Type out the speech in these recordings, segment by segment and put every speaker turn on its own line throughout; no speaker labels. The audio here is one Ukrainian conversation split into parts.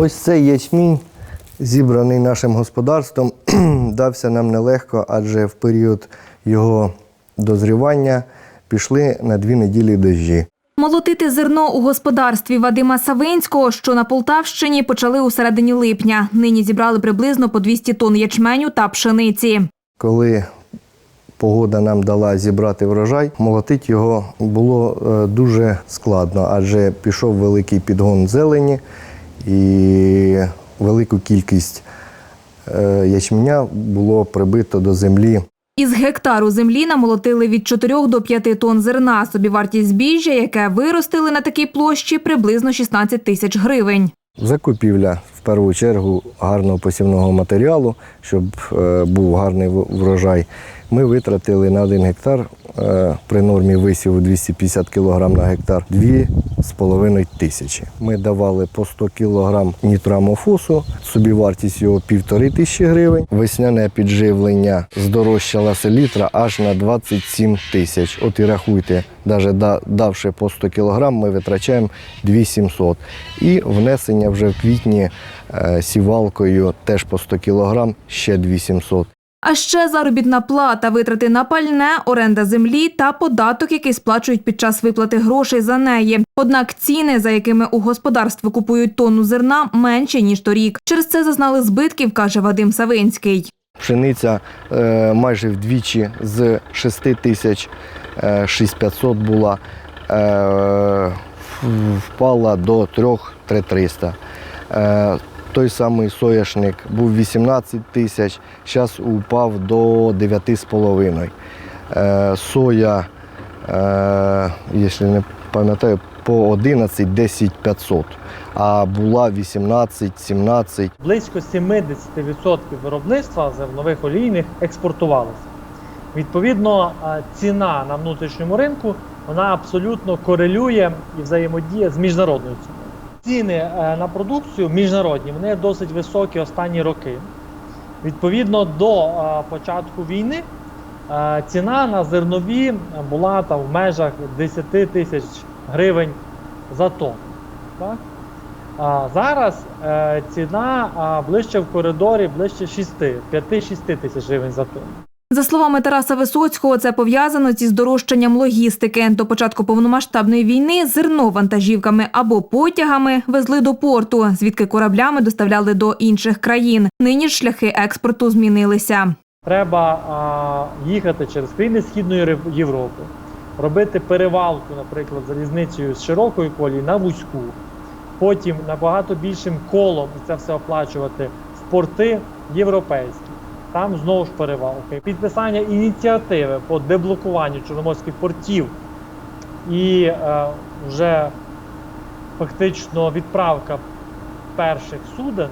Ось цей ячмінь, зібраний нашим господарством, дався нам нелегко, адже в період його дозрівання пішли на дві неділі дощі.
Молотити зерно у господарстві Вадима Савинського, що на Полтавщині, почали у середині липня. Нині зібрали приблизно по 200 тонн ячменю та пшениці.
Коли погода нам дала зібрати врожай, молотити його було е, дуже складно, адже пішов великий підгон зелені і велику кількість е, ячменя було прибито до землі.
Із гектару землі намолотили від 4 до 5 тонн зерна. Собівартість збіжжя, яке виростили на такій площі, приблизно 16 тисяч гривень.
Закупівля в першу чергу гарного посівного матеріалу, щоб е, був гарний врожай. Ми витратили на один гектар е, при нормі висіву 250 кг на гектар 2,5 тисячі. Ми давали по 100 кг нітрамофосу, собівартість його півтори тисячі гривень. Весняне підживлення здорожчала селітра аж на 27 тисяч. От і рахуйте, навіть давши по 100 кг, ми витрачаємо 2700. І внесення вже в квітні е, сівалкою теж по 100 кг ще 2700.
А ще заробітна плата, витрати на пальне, оренда землі та податок, який сплачують під час виплати грошей за неї. Однак ціни, за якими у господарстві купують тонну зерна, менші ніж торік. Через це зазнали збитків, каже Вадим Савинський.
Пшениця е, майже вдвічі з 6 тисяч е, 6500 була, е, впала до 3 3300. Е, той самий соняшник був 18 тисяч, зараз упав до 9,5. Е, соя, е, якщо не пам'ятаю, по 11 10 500, а була 18 17
Близько 70% виробництва зернових олійних експортувалося. Відповідно, ціна на внутрішньому ринку вона абсолютно корелює і взаємодіє з міжнародною ціною. Ціни е, на продукцію міжнародні вони досить високі останні роки. Відповідно до е, початку війни е, ціна на зернові була там в межах 10 тисяч гривень за тонну. Так? Зараз ціна ближче в коридорі, ближче 6, 5-6 тисяч гривень за тонну.
За словами Тараса Висоцького, це пов'язано зі здорожчанням логістики. До початку повномасштабної війни зерно вантажівками або потягами везли до порту, звідки кораблями доставляли до інших країн. Нині ж шляхи експорту змінилися.
Треба а, їхати через країни Східної Європи, робити перевалку, наприклад, залізницею з широкої колії на вузьку, потім набагато більшим колом це все оплачувати в порти європейські. Там знову ж перевалки. Підписання ініціативи по деблокуванню чорноморських портів і е, вже фактично відправка перших суден,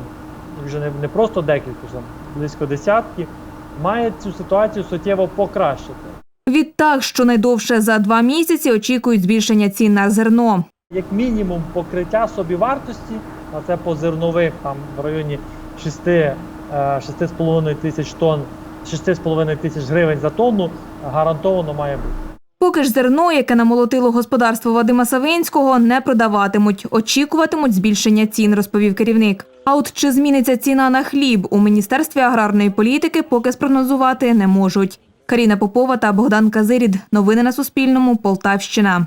вже не, не просто декілька, там близько десятки, має цю ситуацію суттєво покращити.
Відтак, щонайдовше за два місяці очікують збільшення цін на зерно.
Як мінімум покриття собівартості, а це по зернових там в районі 6, е, 6,5 тисяч тонн, 6,5 тисяч гривень за тонну гарантовано має бути.
Поки ж зерно, яке намолотило господарство Вадима Савинського, не продаватимуть. Очікуватимуть збільшення цін, розповів керівник. А от чи зміниться ціна на хліб у міністерстві аграрної політики, поки спрогнозувати не можуть. Каріна Попова та Богдан Казирід. Новини на Суспільному. Полтавщина.